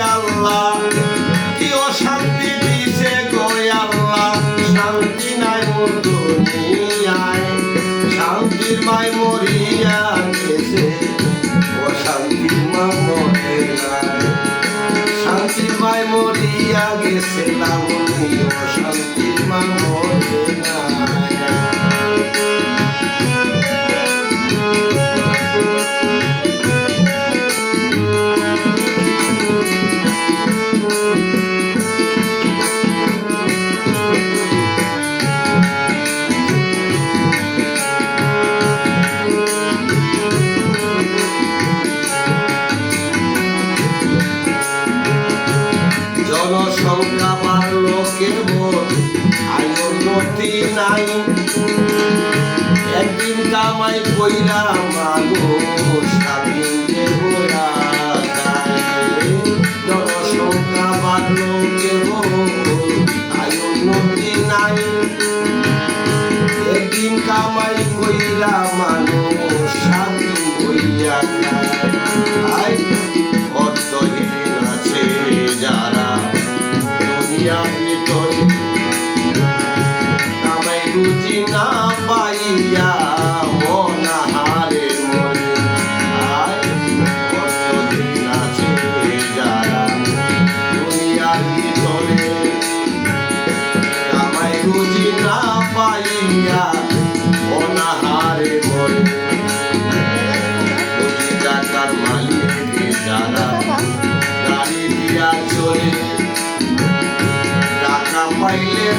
আল্লাহ। কি অশান্তি দিছে গো শান্তি নাই মোর দুনিয়ায়। শান্তির মাই মরিয়া গেছে। অশান্তির মা মরে নাই। শান্তির মাই মরিয়া গেছে লাবণী অশান্তির মা কামাই কইরা মানুষ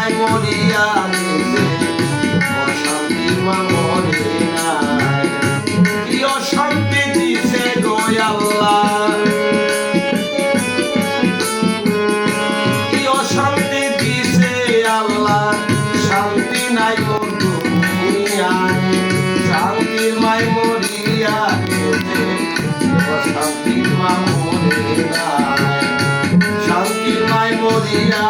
মাই মরিয়া অশান্তির মা মরে নাই কি অশান্তি দিছে গো আল্লাহ কি অশান্তি দিছে আল্লাহ শান্তি নাই শান্তির মাই মরিয়া নাই শান্তির মাই মরিয়া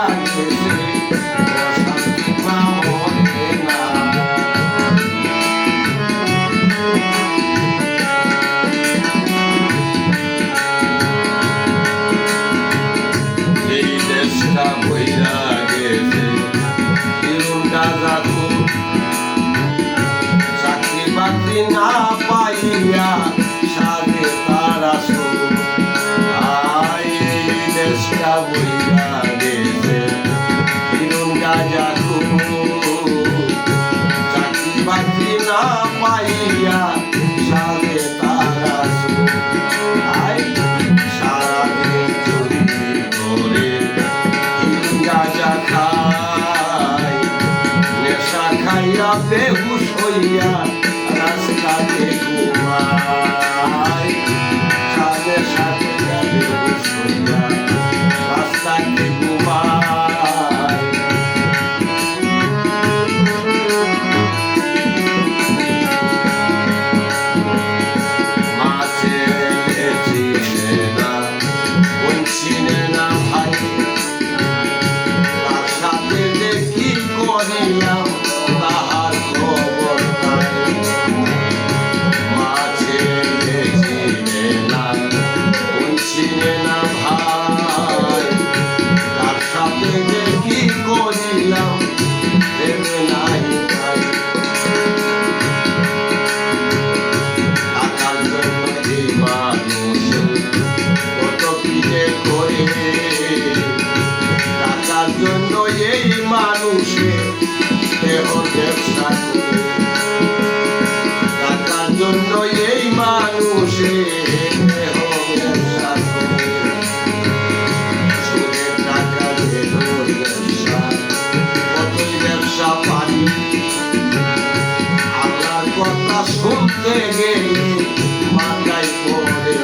না পাইয়া সাধে তারা এই দেশটা বইরা গেছে। কিরম গাজা চাকরি বাকরি না পাইয়া কথা শুনতে গেলে মাথায় পড়ে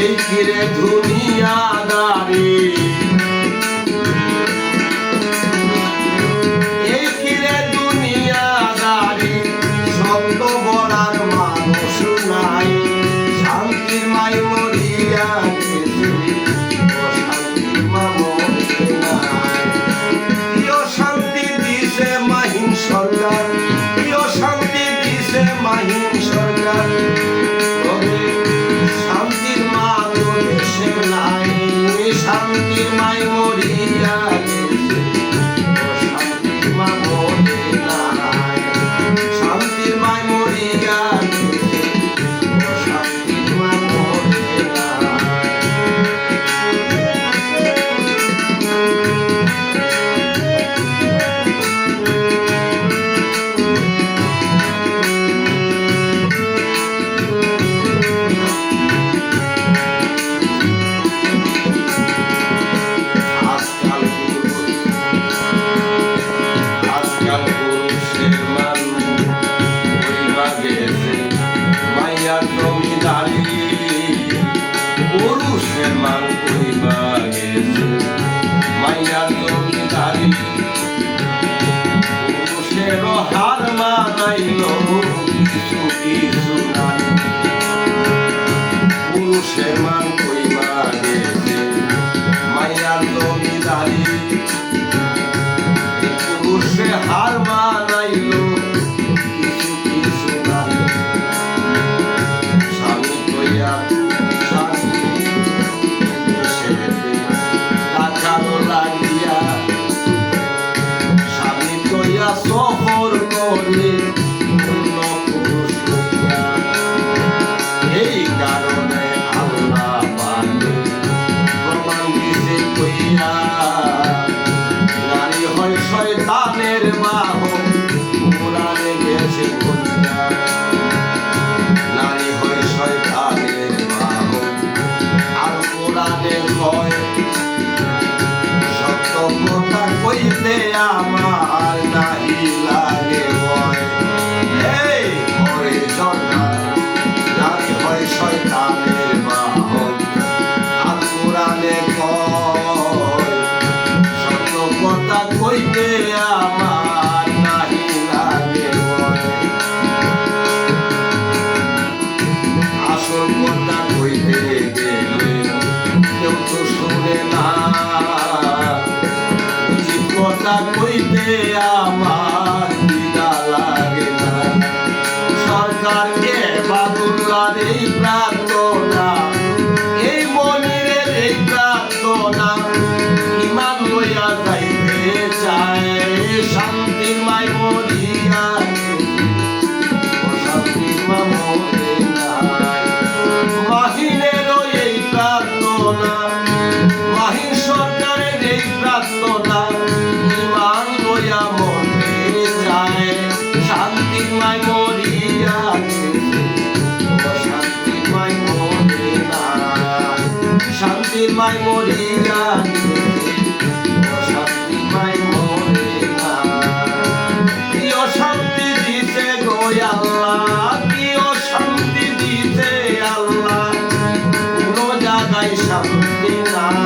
এই ধুলি 别说 নারী হয় শয়তানের বাহন হইতে আমার নাহি লাগে আসল কথা কইতে গেলে কেউ তো শুনে না। কথা কইতে আমার মাই মরে রানী শান্তি মাই মরে প্রিয় শান্তি দিতে আল্লাহ, প্রিয় শান্তি দিতে আল্লাহ। কোনো জায়গায় শান্তি না